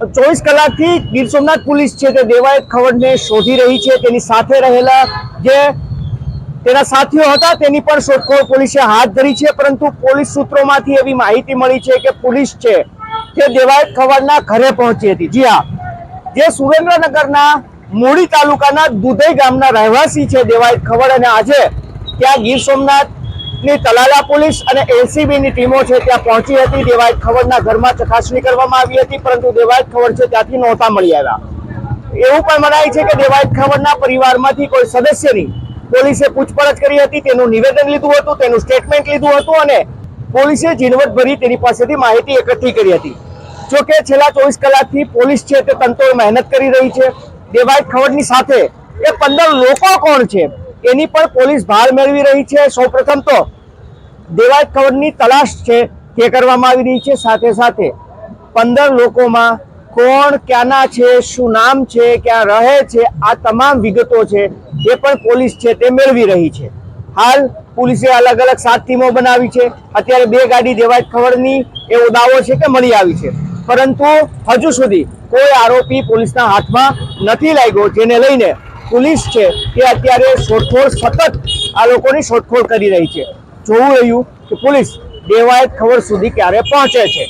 ચોવીસ કલાકથી ગીર સોમનાથ પોલીસ છે તે દેવાયત ખવડને શોધી રહી છે. તેની સાથે રહેલા જે તેના સાથીઓ હતા તેની પણ શોધખોળ પોલીસે હાથ ધરી છે, પરંતુ પોલીસ સૂત્રોમાંથી એવી માહિતી મળી છે કે પોલીસ છે તે દેવાયત ખવડના ઘરે પહોંચી હતી. જી હા, જે સુરેન્દ્રનગરના મૂળી તાલુકાના દુધઈ ગામના રહેવાસી છે દેવાયત ખવડ અને આજે ત્યાં ગીર સોમનાથની તલાલા પોલીસ અને એલસીબી ની ટીમો છે ત્યાં પહોંચી હતી. દેવાયત ખવડના ઘરમાં ચકાસણી કરવામાં આવી હતી, પરંતુ દેવાયત ખવડ છે ત્યાંથી નહોતા મળી આવ્યા. એવું પણ મનાય છે કે દેવાયત ખવડના પરિવારમાંથી કોઈ સદસ્યની પોલીસે પૂછપરછ કરી હતી, તેનું નિવેદન લીધું હતું, તેનું સ્ટેટમેન્ટ લીધું હતું અને પોલીસે ઝીણવટ ભરી તેની પાસેથી માહિતી એકઠી કરી હતી. જો કે છેલ્લા ચોવીસ કલાકથી પોલીસ છે તે તંતોડ મહેનત કરી રહી છે. દેવાયત ખવડની સાથે એ પંદર લોકો કોણ છે? એની પણ પોલીસ ભાર મેળવી રહી છે. સૌપ્રથમ તો દેવાયત ખવડની તલાશ છે તે કરવામાં આવી રહી છે. સાથે સાથે પંદર લોકોમાં કોણ ક્યાંના છે, શું નામ છે, ક્યાં રહે છે, આ તમામ વિગતો છે એ પણ પોલીસ છે તે મેળવી રહી છે. હાલ પોલીસે અલગ અલગ સાત ટીમો બનાવી છે. અત્યારે બે ગાડી દેવાયત ખવડની એવો દાવો છે કે મળી આવી છે. પરંતુ હજુ સુધી કોઈ આરોપી પોલીસના હાથમાં નથી લાગ્યો. જેને લઈને પોલીસ છે એ અત્યારે શોધખોળ સતત આ લોકોની શોધખોળ કરી રહી છે. જોવું રહ્યું કે પોલીસ દેવાયત ખબર સુધી ક્યારે પહોંચે છે.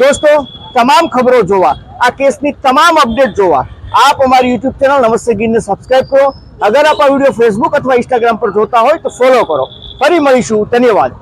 દોસ્તો, તમામ ખબરો જોવા, આ કેસની તમામ અપડેટ જોવા, આપ અમારી યુટ્યુબ ચેનલ નમસ્તે ગીરને સબસ્ક્રાઇબ કરો. અગર આપ આ વીડિયો ફેસબુક અથવા ઇન્સ્ટાગ્રામ પર જોતા હોય તો ફોલો કરો. ફરી મળીશું. ધન્યવાદ.